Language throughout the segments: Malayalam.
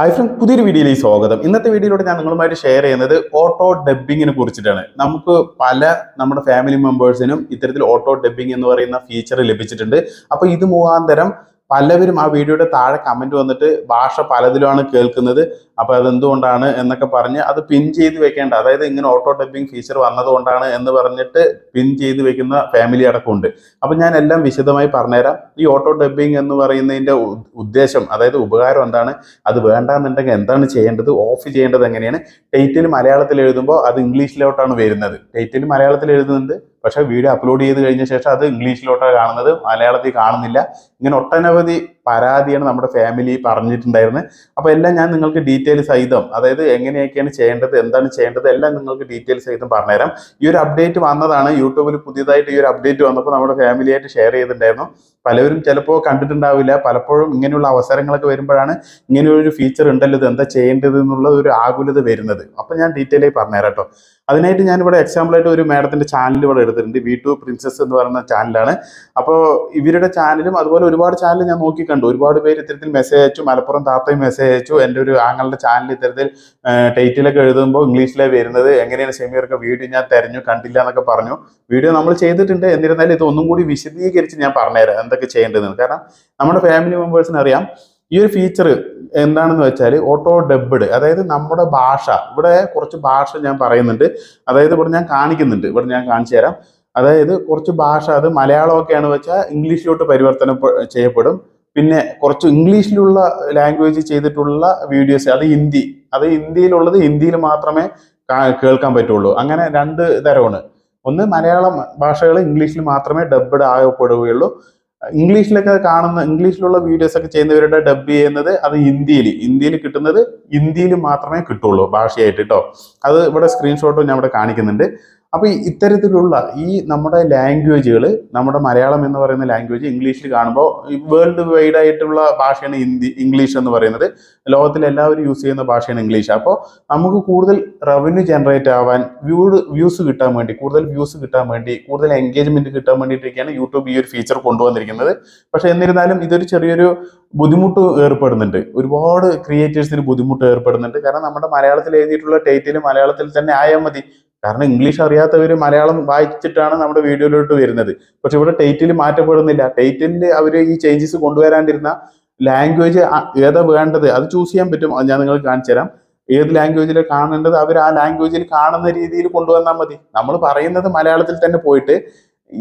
ഹായ് ഫ്രണ്ട് പുതിയൊരു വീഡിയോയിലേക്ക് സ്വാഗതം. ഇന്നത്തെ വീഡിയോയിലൂടെ ഞാൻ നിങ്ങളുമായിട്ട് ഷെയർ ചെയ്യുന്നത് ഓട്ടോ ഡബ്ബിങ്ങിനെ കുറിച്ചിട്ടാണ്. നമുക്ക് പല നമ്മുടെ ഫാമിലി മെമ്പേഴ്സിനും ഇത്തരത്തിൽ ഓട്ടോ ഡബ്ബിംഗ് എന്ന് പറയുന്ന ഫീച്ചർ ലഭിച്ചിട്ടുണ്ട്. അപ്പോൾ ഇത് മുഖാന്തരം പലവരും ആ വീഡിയോയുടെ താഴെ കമന്റ് വന്നിട്ട് ഭാഷ പലതിലുമാണ് കേൾക്കുന്നത്. അപ്പോൾ അതെന്തുകൊണ്ടാണ് എന്നൊക്കെ പറഞ്ഞ് അത് പിൻ ചെയ്ത് വെക്കേണ്ട. അതായത് ഇങ്ങനെ ഓട്ടോ ടൈപ്പിംഗ് ഫീച്ചർ വന്നതുകൊണ്ടാണ് എന്ന് പറഞ്ഞിട്ട് പിൻ ചെയ്ത് വെക്കുന്ന ഫാമിലി അടക്കമുണ്ട്. അപ്പം ഞാൻ എല്ലാം വിശദമായി പറഞ്ഞുതരാം. ഈ ഓട്ടോ ടൈപ്പിംഗ് എന്ന് പറയുന്നതിന്റെ ഉദ്ദേശം അതായത് ഉപകാരം എന്താണ്? അത് വേണ്ടാന്നുണ്ടെങ്കിൽ എന്താണ് ചെയ്യേണ്ടത്? ഓഫ് ചെയ്യേണ്ടത് എങ്ങനെയാണ്? ടൈറ്റിൽ മലയാളത്തിൽ എഴുതുമ്പോൾ അത് ഇംഗ്ലീഷിലോട്ടാണ് വരുന്നത്. ടൈറ്റിൽ മലയാളത്തിൽ എഴുതുന്നുണ്ട് പക്ഷേ വീഡിയോ അപ്ലോഡ് ചെയ്ത് കഴിഞ്ഞ ശേഷം അത് ഇംഗ്ലീഷിലോട്ടാണ് കാണുന്നത് മലയാളത്തിൽ കാണുന്നില്ല. ഇങ്ങനെ ഒട്ടനവധി പരാതിയാണ് നമ്മുടെ ഫാമിലി പറഞ്ഞിട്ടുണ്ടായിരുന്നത്. അപ്പോൾ എല്ലാം ഞാൻ നിങ്ങൾക്ക് ഡീറ്റെയിൽ സഹിതം അതായത് എങ്ങനെയൊക്കെയാണ് ചെയ്യേണ്ടത് എന്താണ് ചെയ്യേണ്ടത് എല്ലാം നിങ്ങൾക്ക് ഡീറ്റെയിൽ സഹിതം പറഞ്ഞുതരാം. ഈ ഒരു അപ്ഡേറ്റ് വന്നതാണ് യൂട്യൂബിൽ പുതിയതായിട്ട് ഈ ഒരു അപ്ഡേറ്റ് വന്നപ്പോൾ നമ്മുടെ ഫാമിലിയായിട്ട് ഷെയർ ചെയ്തിട്ടുണ്ടായിരുന്നു. പലവരും ചിലപ്പോൾ കണ്ടിട്ടുണ്ടാവില്ല. പലപ്പോഴും ഇങ്ങനെയുള്ള അവസരങ്ങളൊക്കെ വരുമ്പോഴാണ് ഇങ്ങനെ ഒരു ഫീച്ചർ ഉണ്ടല്ലോ ഇത് എന്താ ചെയ്യേണ്ടത് എന്നുള്ള ഒരു ആകുലത വരുന്നത്. അപ്പോൾ ഞാൻ ഡീറ്റെയിൽ ആയി പറഞ്ഞുതരാം കേട്ടോ. അതിനായിട്ട് ഞാനിവിടെ എക്സാമ്പിളായിട്ട് ഒരു മാഡത്തിന്റെ ചാനൽ ഇവിടെ എടുത്തിട്ടുണ്ട്. വി ടു പ്രിൻസസ് എന്ന് പറയുന്ന ചാനലാണ് അപ്പോൾ ഇവരുടെ ചാനലും അതുപോലെ ഒരുപാട് ചാനൽ ഞാൻ നോക്കി കണ്ടു. ഒരുപാട് പേര് ഇത്തരത്തിൽ മെസ്സേജ് അയച്ചു. മലപ്പുറം താത്തയും മെസ്സേജ് അയച്ചു. എന്റെ ഒരു ആങ്ങളുടെ ചാനൽ ഇത്തരത്തിൽ ടൈറ്റിലൊക്കെ എഴുതുമ്പോൾ ഇംഗ്ലീഷിലേ വരുന്നത്. എങ്ങനെയാണ് സെമിയറൊക്കെ വീഡിയോ ഞാൻ തെരഞ്ഞു കണ്ടില്ല എന്നൊക്കെ പറഞ്ഞു. വീഡിയോ നമ്മൾ ചെയ്തിട്ടുണ്ട്. എന്നിരുന്നാലും ഇത് ഒന്നും കൂടി വിശദീകരിച്ച് ഞാൻ പറഞ്ഞുതരാം. എന്തൊക്കെ ചെയ്യേണ്ടതെന്ന്. കാരണം നമ്മുടെ ഫാമിലി മെമ്പേഴ്സിന് അറിയാം ഈ ഒരു ഫീച്ചർ എന്താണെന്ന് വെച്ചാൽ ഓട്ടോ ഡബ്ഡ് അതായത് നമ്മുടെ ഭാഷ. ഇവിടെ കുറച്ച് ഭാഷ ഞാൻ പറയുന്നുണ്ട്. അതായത് ഇവിടെ ഞാൻ കാണിക്കുന്നുണ്ട്. ഇവിടെ ഞാൻ കാണിച്ചു തരാം. അതായത് കുറച്ച് ഭാഷ അത് മലയാളമൊക്കെയാണ് വെച്ചാൽ ഇംഗ്ലീഷിലോട്ട് പരിവർത്തനം ചെയ്യപ്പെടും. പിന്നെ കുറച്ച് ഇംഗ്ലീഷിലുള്ള ലാംഗ്വേജ് ചെയ്തിട്ടുള്ള വീഡിയോസ് അത് ഹിന്ദി. അത് ഹിന്ദിയിലുള്ളത് ഹിന്ദിയിൽ മാത്രമേ കേൾക്കാൻ പറ്റുള്ളൂ. അങ്ങനെ രണ്ട് തരമാണ്. ഒന്ന് മലയാളം ഭാഷകൾ ഇംഗ്ലീഷിൽ മാത്രമേ ഡബ്ഡ് ആകപ്പെടുകയുള്ളൂ. ഇംഗ്ലീഷിലൊക്കെ കാണുന്ന ഇംഗ്ലീഷിലുള്ള വീഡിയോസ് ഒക്കെ ചെയ്യുന്നവരുടെ ഡബ് ചെയ്യുന്നത് അത് ഹിന്ദിയിൽ ഹിന്ദിയിൽ കിട്ടുന്നത് ഹിന്ദിയിൽ മാത്രമേ കിട്ടുള്ളൂ ഭാഷയായിട്ട് കേട്ടോ അത് ഇവിടെ സ്ക്രീൻഷോട്ടും ഞാൻ ഇവിടെ കാണിക്കുന്നുണ്ട്. അപ്പൊ ഈ ഇത്തരത്തിലുള്ള ഈ നമ്മുടെ ലാംഗ്വേജുകൾ നമ്മുടെ മലയാളം എന്ന് പറയുന്ന ലാംഗ്വേജ് ഇംഗ്ലീഷിൽ കാണുമ്പോൾ വേൾഡ് വൈഡ് ആയിട്ടുള്ള ഭാഷയാണ് ഹിന്ദി ഇംഗ്ലീഷ് എന്ന് പറയുന്നത്. ലോകത്തിൽ എല്ലാവരും യൂസ് ചെയ്യുന്ന ഭാഷയാണ് ഇംഗ്ലീഷ് അപ്പോൾ നമുക്ക് കൂടുതൽ റവന്യൂ ജനറേറ്റ് ആവാൻ വ്യൂ വ്യൂസ് കിട്ടാൻ വേണ്ടി കൂടുതൽ വ്യൂസ് കിട്ടാൻ വേണ്ടി കൂടുതൽ എൻഗേജ്മെന്റ് കിട്ടാൻ വേണ്ടിയിട്ടൊക്കെയാണ് യൂട്യൂബ് ഈ ഒരു ഫീച്ചർ കൊണ്ടുവന്നിരിക്കുന്നത്. പക്ഷെ എന്നിരുന്നാലും ഇതൊരു ചെറിയൊരു ബുദ്ധിമുട്ട് ഏർപ്പെടുന്നുണ്ട്. ഒരുപാട് ക്രിയേറ്റേഴ്സിന് ബുദ്ധിമുട്ട് ഏർപ്പെടുന്നുണ്ട്. കാരണം നമ്മുടെ മലയാളത്തിൽ എഴുതിയിട്ടുള്ള ടൈറ്റിൽ മലയാളത്തിൽ തന്നെ ആയാൽ മതി. കാരണം ഇംഗ്ലീഷ് അറിയാത്തവർ മലയാളം വായിച്ചിട്ടാണ് നമ്മുടെ വീഡിയോയിലോട്ട് വരുന്നത്. പക്ഷെ ഇവിടെ ടൈറ്റിൽ മാറ്റപ്പെടുന്നില്ല. ടൈറ്റിലിൽ അവർ ഈ ചേഞ്ചസ് കൊണ്ടുവരാണ്ടിരുന്ന ലാംഗ്വേജ് ഏതാ വേണ്ടത്? അത് ചൂസ് ചെയ്യാൻ പറ്റും. ഞാൻ നിങ്ങൾക്ക് കാണിച്ചു തരാം. ഏത് ലാംഗ്വേജിൽ കാണേണ്ടത് അവർ ആ ലാംഗ്വേജിൽ കാണുന്ന രീതിയിൽ കൊണ്ടുവന്നാൽ മതി. നമ്മൾ പറയുന്നത് മലയാളത്തിൽ തന്നെ പോയിട്ട്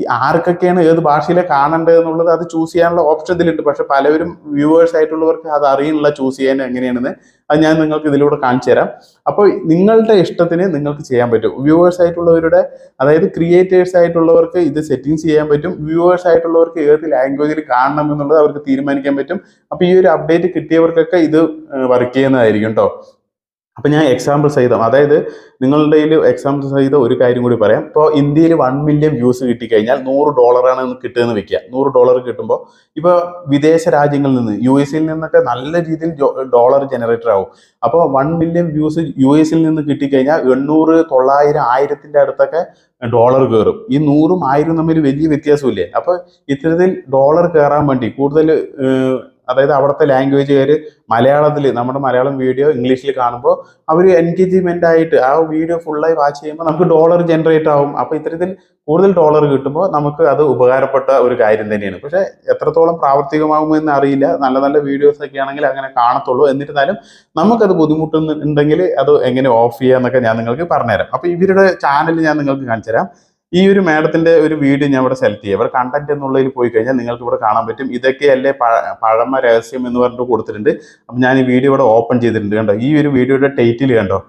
ആർക്കൊക്കെയാണ് ഏത് ഭാഷയിലെ കാണേണ്ടത് എന്നുള്ളത് അത് ചൂസ് ചെയ്യാനുള്ള ഓപ്ഷൻ ഇതിലുണ്ട് പക്ഷെ പലവരും വ്യൂവേഴ്സ് ആയിട്ടുള്ളവർക്ക് അത് അറിയില്ല ചൂസ് ചെയ്യാൻ എങ്ങനെയാണെന്ന്. അത് ഞാൻ നിങ്ങൾക്ക് ഇതിലൂടെ കാണിച്ചു തരാം. അപ്പോൾ നിങ്ങളുടെ ഇഷ്ടത്തിന് നിങ്ങൾക്ക് ചെയ്യാൻ പറ്റും. വ്യൂവേഴ്സ് ആയിട്ടുള്ളവരുടെ അതായത് ക്രിയേറ്റേഴ്സ് ആയിട്ടുള്ളവർക്ക് ഇത് സെറ്റിങ്സ് ചെയ്യാൻ പറ്റും. വ്യൂവേഴ്സ് ആയിട്ടുള്ളവർക്ക് ഏത് ലാംഗ്വേജിൽ കാണണം എന്നുള്ളത് അവർക്ക് തീരുമാനിക്കാൻ പറ്റും. അപ്പോൾ ഈ ഒരു അപ്ഡേറ്റ് കിട്ടിയവർക്കൊക്കെ ഇത് വർക്ക് ചെയ്യുന്നതായിരിക്കും കേട്ടോ അപ്പൊ ഞാൻ എക്സാമ്പിൾ സഹിതം അതായത് നിങ്ങളുടെ കയ്യിൽ എക്സാമ്പിൾ സഹിതം ഒരു കാര്യം കൂടി പറയാം. ഇപ്പോൾ ഇന്ത്യയിൽ വൺ മില്യൺ വ്യൂസ് കിട്ടിക്കഴിഞ്ഞാൽ നൂറ് ഡോളറാണ് കിട്ടുമെന്ന് വെക്കുക. നൂറ് ഡോളർ കിട്ടുമ്പോൾ ഇപ്പോൾ വിദേശ രാജ്യങ്ങളിൽ നിന്ന് യു എസിൽ നിന്നൊക്കെ നല്ല രീതിയിൽ ഡോളർ ജനറേറ്റർ ആവും. അപ്പോൾ വൺ മില്യൺ വ്യൂസ് യു എസിൽ നിന്ന് കിട്ടിക്കഴിഞ്ഞാൽ എണ്ണൂറ് തൊള്ളായിരം ആയിരത്തിന്റെ അടുത്തൊക്കെ ഡോളർ കയറും ഈ നൂറും ആയിരം തമ്മിൽ വലിയ വ്യത്യാസമില്ലേ? അപ്പോൾ ഇത്തരത്തിൽ ഡോളർ കയറാൻ വേണ്ടി കൂടുതൽ അതായത് അവിടുത്തെ ലാംഗ്വേജുകാർ മലയാളത്തിൽ നമ്മുടെ മലയാളം വീഡിയോ ഇംഗ്ലീഷിൽ കാണുമ്പോൾ അവർ എൻഗേജ്മെന്റ് ആയിട്ട് ആ വീഡിയോ ഫുള്ളായി വാച്ച് ചെയ്യുമ്പോൾ നമുക്ക് ഡോളർ ജനറേറ്റ് ആവും. അപ്പോൾ ഇത്തരത്തിൽ കൂടുതൽ ഡോളർ കിട്ടുമ്പോൾ നമുക്ക് അത് ഉപകാരപ്പെട്ട ഒരു കാര്യം തന്നെയാണ്. പക്ഷേ എത്രത്തോളം പ്രാവർത്തികമാകുമെന്ന് അറിയില്ല. നല്ല നല്ല വീഡിയോസ് ഒക്കെ ആണെങ്കിൽ അങ്ങനെ കാണത്തുള്ളൂ. എന്നിരുന്നാലും നമുക്കത് ബുദ്ധിമുട്ടുന്നുണ്ടെങ്കിൽ അത് എങ്ങനെ ഓഫ് ചെയ്യാന്നൊക്കെ ഞാൻ നിങ്ങൾക്ക് പറഞ്ഞുതരാം. അപ്പോൾ ഇവരുടെ ചാനൽ ഞാൻ നിങ്ങൾക്ക് കാണിച്ചു തരാം ഈ ഒരു മാഡത്തിന്റെ ഒരു വീഡിയോ ഞാൻ ഇവിടെ സെലക്ട് ചെയ്യാം. ഇവിടെ കണ്ടന്റ് എന്നുള്ളതിൽ പോയി കഴിഞ്ഞാൽ നിങ്ങൾക്ക് ഇവിടെ കാണാൻ പറ്റും. ഇതൊക്കെയല്ലേ പഴ- പഴമ രഹസ്യം എന്ന് പറഞ്ഞിട്ട് കൊടുത്തിട്ടുണ്ട്. അപ്പം ഞാൻ ഈ വീഡിയോ ഇവിടെ ഓപ്പൺ ചെയ്തിട്ടുണ്ട് കണ്ടോ? ഈ ഒരു വീഡിയോയുടെ ടൈറ്റിൽ കണ്ടോ?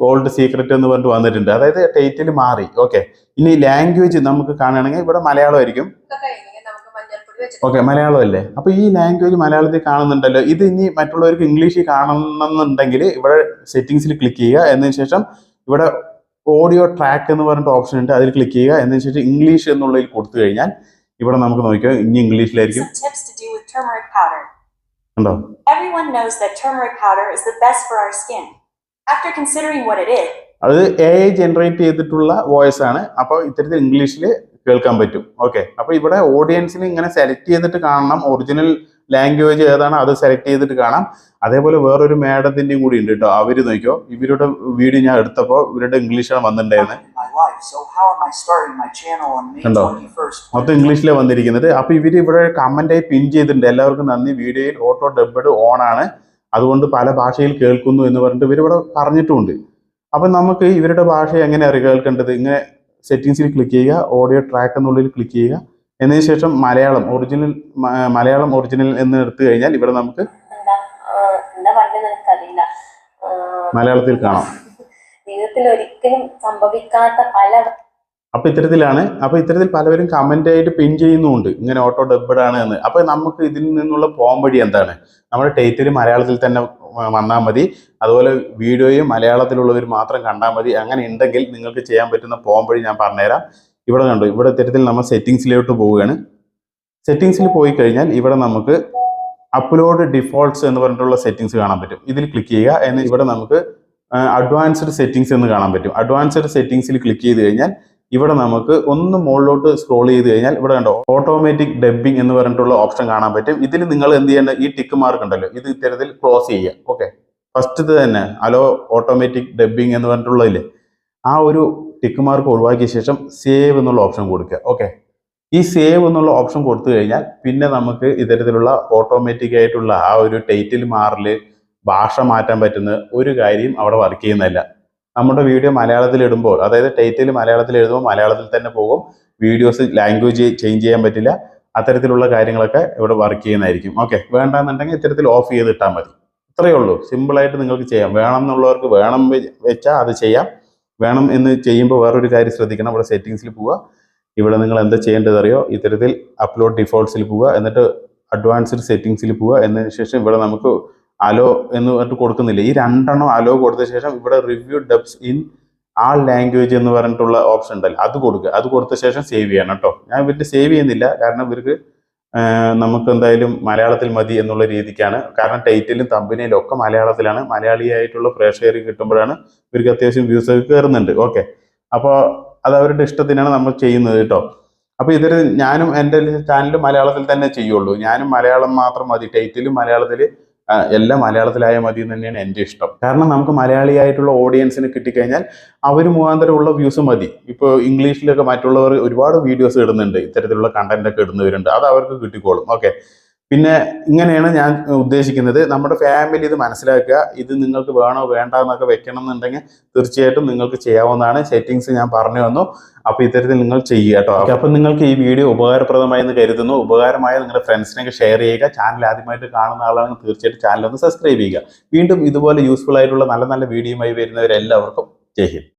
ഓൾഡ് സീക്രറ്റ് എന്ന് പറഞ്ഞിട്ട് വന്നിട്ടുണ്ട്. അതായത് ടൈറ്റിൽ മാറി. ഓക്കെ ഇനി ലാംഗ്വേജ് നമുക്ക് കാണുകയാണെങ്കിൽ ഇവിടെ മലയാളമായിരിക്കും. ഓക്കെ മലയാളം അല്ലേ? അപ്പൊ ഈ ലാംഗ്വേജ് മലയാളത്തിൽ കാണുന്നുണ്ടല്ലോ. ഇത് ഇനി മറ്റുള്ളവർക്ക് ഇംഗ്ലീഷിൽ കാണണമെന്നുണ്ടെങ്കിൽ ഇവിടെ സെറ്റിങ്സിൽ ക്ലിക്ക് ചെയ്യുക. എന്നതിന് ശേഷം ഇവിടെ ഓഡിയോ ട്രാക്ക് എന്ന് പറഞ്ഞിട്ട് ഓപ്ഷൻ ഉണ്ട്. അതിൽ ക്ലിക്ക് ചെയ്യുക. എന്ന് വെച്ചിട്ട് ഇംഗ്ലീഷ് എന്നുള്ളതിൽ കൊടുത്തു കഴിഞ്ഞാൽ ഇവിടെ നമുക്ക് നോക്കിയോ ഇനി ഇംഗ്ലീഷിലായിരിക്കും. ഉണ്ടോ? Everyone knows that turmeric powder is the best for our skin. After considering what it is, അത് എ ഐ ജനറേറ്റ് ചെയ്തിട്ടുള്ള വോയിസ് ആണ്. അപ്പോൾ ഇത്തരത്തിൽ ഇംഗ്ലീഷിൽ കേൾക്കാൻ പറ്റും. ഓക്കെ അപ്പോൾ ഇവിടെ ഓഡിയൻസിന് ഇങ്ങനെ സെലക്ട് ചെയ്തിട്ട് കാണണം. ഒറിജിനൽ ലാംഗ്വേജ് ഏതാണ് അത് സെലക്ട് ചെയ്തിട്ട് കാണാം. അതേപോലെ വേറൊരു മാഡത്തിന്റെയും കൂടി ഉണ്ട് കേട്ടോ അവർ നോക്കിയോ? ഇവരുടെ വീഡിയോ ഞാൻ എടുത്തപ്പോൾ ഇവരുടെ ഇംഗ്ലീഷാണ് വന്നിട്ടുണ്ടായിരുന്നത് ഉണ്ടോ my life. So how am I starting my channel on May Hello. 21st? മൊത്തം ഇംഗ്ലീഷിലെ വന്നിരിക്കുന്നത്. അപ്പൊ ഇവർ ഇവിടെ കമന്റായി പിൻ ചെയ്തിട്ടുണ്ട്. എല്ലാവർക്കും നന്ദി. വീഡിയോയിൽ ഓട്ടോ ഡബ്ബഡ് ഓൺ ആണ്. അതുകൊണ്ട് പല ഭാഷയിൽ കേൾക്കുന്നു എന്ന് പറഞ്ഞിട്ട് ഇവർ ഇവിടെ പറഞ്ഞിട്ടുമുണ്ട് അപ്പൊ നമുക്ക് ഇവരുടെ ഭാഷ എങ്ങനെയാണ് കേൾക്കേണ്ടത്? ഇങ്ങനെ സെറ്റിങ്സിൽ ക്ലിക്ക് ചെയ്യുക. ഓഡിയോ ട്രാക്ക് എന്നുള്ളിൽ ക്ലിക്ക് ചെയ്യുക. എന്നതിന് ശേഷം മലയാളം ഒറിജിനൽ മലയാളം ഒറിജിനൽ എന്ന് എടുത്തു കഴിഞ്ഞാൽ ഇവിടെ നമുക്ക് മലയാളത്തിൽ കാണാം. ജീവിതത്തിൽ ഒരിക്കലും സംഭവിക്കാത്ത പല അപ്പൊ ഇത്തരത്തിലാണ് അപ്പൊ ഇത്തരത്തിൽ പലവരും കമന്റ് ആയിട്ട് പിൻ ചെയ്യുന്നുണ്ട് ഇങ്ങനെ ഓട്ടോ ഡബ്ബഡ് ആണ് എന്ന്. അപ്പൊ നമുക്ക് ഇതിൽ നിന്നുള്ള പോകാൻ വഴി എന്താണ്? നമ്മുടെ ടൈറ്റിൽ മലയാളത്തിൽ തന്നെ വന്നാൽ മതി. അതുപോലെ വീഡിയോയും മലയാളത്തിലുള്ളവർ മാത്രം കണ്ടാൽ മതി. അങ്ങനെ ഉണ്ടെങ്കിൽ നിങ്ങൾക്ക് ചെയ്യാൻ പറ്റുന്ന പോകാൻ വഴി ഞാൻ പറഞ്ഞുതരാം. ഇവിടെ കണ്ടു ഇവിടെ ഇത്തരത്തിൽ നമ്മൾ സെറ്റിങ്സിലോട്ട് പോവുകയാണ്. സെറ്റിങ്സിൽ പോയി കഴിഞ്ഞാൽ ഇവിടെ നമുക്ക് അപ്ലോഡ് ഡിഫോൾട്ട്സ് എന്ന് പറഞ്ഞിട്ടുള്ള സെറ്റിങ്സ് കാണാൻ പറ്റും. ഇതിൽ ക്ലിക്ക് ചെയ്യുക എന്ന് ഇവിടെ നമുക്ക് അഡ്വാൻസ്ഡ് സെറ്റിങ്സ് എന്ന് കാണാൻ പറ്റും. അഡ്വാൻസ്ഡ് സെറ്റിങ്സിൽ ക്ലിക്ക് ചെയ്ത് കഴിഞ്ഞാൽ ഇവിടെ നമുക്ക് ഒന്ന് മുകളിലോട്ട് സ്ക്രോൾ ചെയ്ത് കഴിഞ്ഞാൽ ഇവിടെ കണ്ടോ ഓട്ടോമാറ്റിക് ഡബ്ബിംഗ് എന്ന് പറഞ്ഞിട്ടുള്ള ഓപ്ഷൻ കാണാൻ പറ്റും. ഇതിൽ നിങ്ങൾ എന്ത് ചെയ്യേണ്ട ഈ ടിക്ക് മാർക്ക് ഉണ്ടല്ലോ ഇത് ഇത്തരത്തിൽ ക്ലോസ് ചെയ്യുക. ഓക്കെ ഫസ്റ്റ് തന്നെ അലോ ഓട്ടോമാറ്റിക് ഡബ്ബിംഗ് എന്ന് പറഞ്ഞിട്ടുള്ളതില്ലേ ആ ഒരു ടിക്ക് മാർക്ക് ഒഴിവാക്കിയ ശേഷം സേവ് എന്നുള്ള ഓപ്ഷൻ കൊടുക്കുക. ഓക്കെ ഈ സേവ് എന്നുള്ള ഓപ്ഷൻ കൊടുത്തു കഴിഞ്ഞാൽ പിന്നെ നമുക്ക് ഇത്തരത്തിലുള്ള ഓട്ടോമാറ്റിക് ആയിട്ടുള്ള ആ ഒരു ടൈറ്റിൽ മാറൽ ഭാഷ മാറ്റാൻ പറ്റുന്ന ഒരു കാര്യം അവിടെ വർക്ക് ചെയ്യുന്നില്ല. നമ്മുടെ വീഡിയോ മലയാളത്തിൽ ഇടുമ്പോൾ അതായത് ടൈറ്റിൽ മലയാളത്തിൽ എഴുതുമ്പോൾ മലയാളത്തിൽ തന്നെ പോകും. വീഡിയോസ് ലാംഗ്വേജ് ചേഞ്ച് ചെയ്യാൻ പറ്റില്ല. അത്തരത്തിലുള്ള കാര്യങ്ങളൊക്കെ ഇവിടെ വർക്ക് ചെയ്യുന്നതായിരിക്കും. ഓക്കെ വേണ്ടാന്നുണ്ടെങ്കിൽ ഇത്തരത്തിൽ ഓഫ് ചെയ്ത് ഇട്ടാൽ മതി. ഇത്രയേ ഉള്ളൂ. സിമ്പിളായിട്ട് നിങ്ങൾക്ക് ചെയ്യാം. വേണം എന്നുള്ളവർക്ക് വേണം വെച്ചാൽ അത് ചെയ്യാം. വേണം എന്ന് ചെയ്യുമ്പോൾ വേറൊരു കാര്യം ശ്രദ്ധിക്കണം. ഇവിടെ സെറ്റിങ്സിൽ പോവുക. ഇവിടെ നിങ്ങൾ എന്താ ചെയ്യേണ്ടത് അറിയോ ഇത്തരത്തിൽ അപ്ലോഡ് ഡിഫോൾട്ട്സിൽ പോവുക. എന്നിട്ട് അഡ്വാൻസ്ഡ് സെറ്റിങ്സിൽ പോവുക. എന്നതിന് ശേഷം ഇവിടെ നമുക്ക് അലോ എന്ന് പറഞ്ഞിട്ട് കൊടുക്കുന്നില്ല. ഈ രണ്ടെണ്ണം അലോ കൊടുത്ത ശേഷം ഇവിടെ review dubs in a language എന്ന് പറഞ്ഞിട്ടുള്ള ഓപ്ഷൻ ഉണ്ടല്ലോ. അത് കൊടുക്കുക. അത് കൊടുത്ത ശേഷം സേവ് ചെയ്യണം കേട്ടോ. ഞാൻ ഇവർക്ക് സേവ് ചെയ്യുന്നില്ല. കാരണം ഇവർക്ക് നമുക്ക് എന്തായാലും മലയാളത്തിൽ മതി എന്നുള്ള രീതിക്കാണ്. കാരണം ടൈറ്റിലും തമ്പനിയിലും ഒക്കെ മലയാളത്തിലാണ്. മലയാളിയായിട്ടുള്ള പ്രേക്ഷകർ കിട്ടുമ്പോഴാണ് ഇവർക്ക് അത്യാവശ്യം വ്യൂസ് ഒക്കെ കയറുന്നുണ്ട്. ഓക്കെ അപ്പോൾ അത് അവരുടെ ഇഷ്ടത്തിനാണ് നമ്മൾ ചെയ്യുന്നത് കേട്ടോ അപ്പോൾ ഇതിൽ ഞാനും എന്റെ ചാനലും മലയാളത്തിൽ തന്നെ ചെയ്യുള്ളൂ. ഞാനും മലയാളം മാത്രം മതി. ടൈറ്റിലും മലയാളത്തിൽ എല്ലാം മലയാളത്തിലായ മതി എന്ന് തന്നെയാണ് എന്റെ ഇഷ്ടം. കാരണം നമുക്ക് മലയാളിയായിട്ടുള്ള ഓഡിയൻസിന് കിട്ടിക്കഴിഞ്ഞാൽ അവർ മുഖാന്തരമുള്ള വ്യൂസ് മതി. ഇപ്പോൾ ഇംഗ്ലീഷിലൊക്കെ മറ്റുള്ളവർ ഒരുപാട് വീഡിയോസ് ഇടുന്നുണ്ട്. ഇത്തരത്തിലുള്ള കണ്ടന്റ് ഒക്കെ ഇടുന്നവരുണ്ട്. അത് അവർക്ക് കിട്ടിക്കോളും. ഓക്കെ പിന്നെ ഇങ്ങനെയാണ് ഞാൻ ഉദ്ദേശിക്കുന്നത്. നമ്മുടെ ഫാമിലി ഇത് മനസ്സിലാക്കുക. ഇത് നിങ്ങൾക്ക് വേണോ വേണ്ട എന്നൊക്കെ വെക്കണം എന്നുണ്ടെങ്കിൽ തീർച്ചയായിട്ടും നിങ്ങൾക്ക് ചെയ്യാവുന്നതാണ്. സെറ്റിങ്സ് ഞാൻ പറഞ്ഞു തന്നു. അപ്പോൾ ഇത്തരത്തിൽ നിങ്ങൾ ചെയ്യുക കേട്ടോ. അപ്പൊ അപ്പോൾ നിങ്ങൾക്ക് ഈ വീഡിയോ ഉപകാരപ്രദമായി എന്ന് കരുതുന്നു. ഉപകാരമായ നിങ്ങളുടെ ഫ്രണ്ട്സിനൊക്കെ ഷെയർ ചെയ്യുക. ചാനൽ ആദ്യമായിട്ട് കാണുന്ന ആളാണെങ്കിൽ തീർച്ചയായിട്ടും ചാനൽ ഒന്ന് സബ്സ്ക്രൈബ് ചെയ്യുക. വീണ്ടും ഇതുപോലെ യൂസ്ഫുൾ ആയിട്ടുള്ള നല്ല നല്ല വീഡിയോയുമായി വരുന്നവരെല്ലാവർക്കും ജയ്